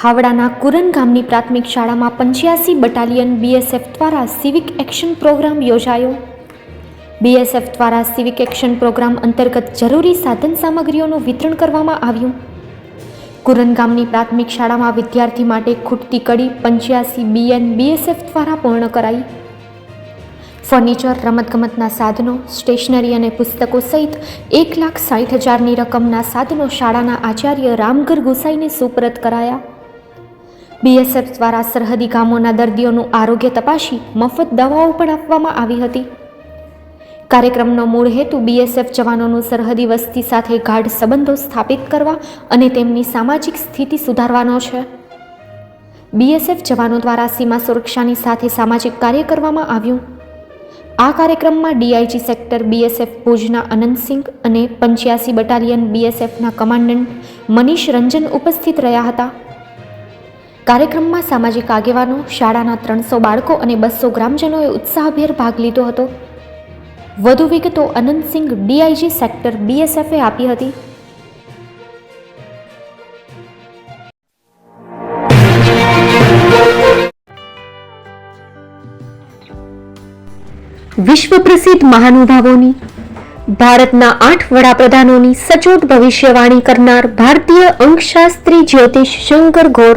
ખાવડાના કુરન ગામની પ્રાથમિક શાળામાં પંચ્યાસી બટાલિયન બીએસએફ દ્વારા સિવિક એક્શન પ્રોગ્રામ યોજાયો. બીએસએફ દ્વારા સિવિક એક્શન પ્રોગ્રામ અંતર્ગત જરૂરી સાધન સામગ્રીઓનું વિતરણ કરવામાં આવ્યું. કુરન ગામની પ્રાથમિક શાળામાં વિદ્યાર્થી માટે ખૂટતી કડી પંચ્યાસી બીએન બીએસએફ દ્વારા પૂર્ણ કરાઈ. ફર્નિચર, રમતગમતના સાધનો, સ્ટેશનરી અને પુસ્તકો સહિત એક લાખ સાઠ હજારની રકમના સાધનો શાળાના આચાર્ય રામગર ગુસાઈને સુપરત કરાયા. બીએસએફ દ્વારા સરહદી ગામોના દર્દીઓનું આરોગ્ય તપાસી મફત દવાઓ પણ આપવામાં આવી હતી. કાર્યક્રમનો મૂળ હેતુ બીએસએફ જવાનોનું સરહદી વસ્તી સાથે ગાઢ સંબંધો સ્થાપિત કરવા અને તેમની સામાજિક સ્થિતિ સુધારવાનો છે. બીએસએફ જવાનો દ્વારા સીમા સુરક્ષાની સાથે સામાજિક કાર્ય કરવામાં આવ્યું. આ કાર્યક્રમમાં ડીઆઈજી સેક્ટર બીએસએફ ભુજના અનંતસિંહ અને પંચ્યાસી બટાલિયન બીએસએફના કમાન્ડન્ટ મનીષ રંજન ઉપસ્થિત રહ્યા હતા. કાર્યક્રમમાં સામાજિક આગેવાનો, શાળાના ત્રણસો બાળકો અને બસો ગ્રામજનોએ ઉત્સાહભેર ભાગ લીધો હતો. વધુ વિગતો અનંતસિંહ ડીઆઈજી સેક્ટર બીએસએફે આપી હતી. વિશ્વ પ્રસિદ્ધ મહાનુભાવોની, ભારતના આઠ વડાપ્રધાનોની સચોટ ભવિષ્યવાણી કરનાર ભારતીય અંકશાસ્ત્રી જ્યોતિષ શંકર ઘોર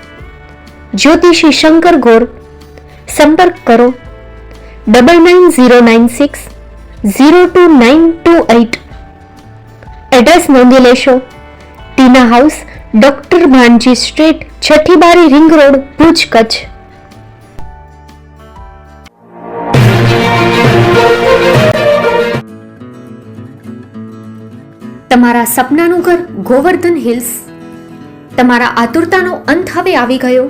જ્યોતિષી શંકર ગોર. સંપર્ક કરો. Double nine zero nine six zero two nine two eight address નોંધી લેશો. Tina house, doctor Bhanji street છઠ્ઠી બારી રિંગ રોડ, ભુજ, કચ્છ. તમારા સપનાનું ઘર ગોવર્ધન હિલ્સ. તમારા આતુરતાનો અંત હવે આવી ગયો.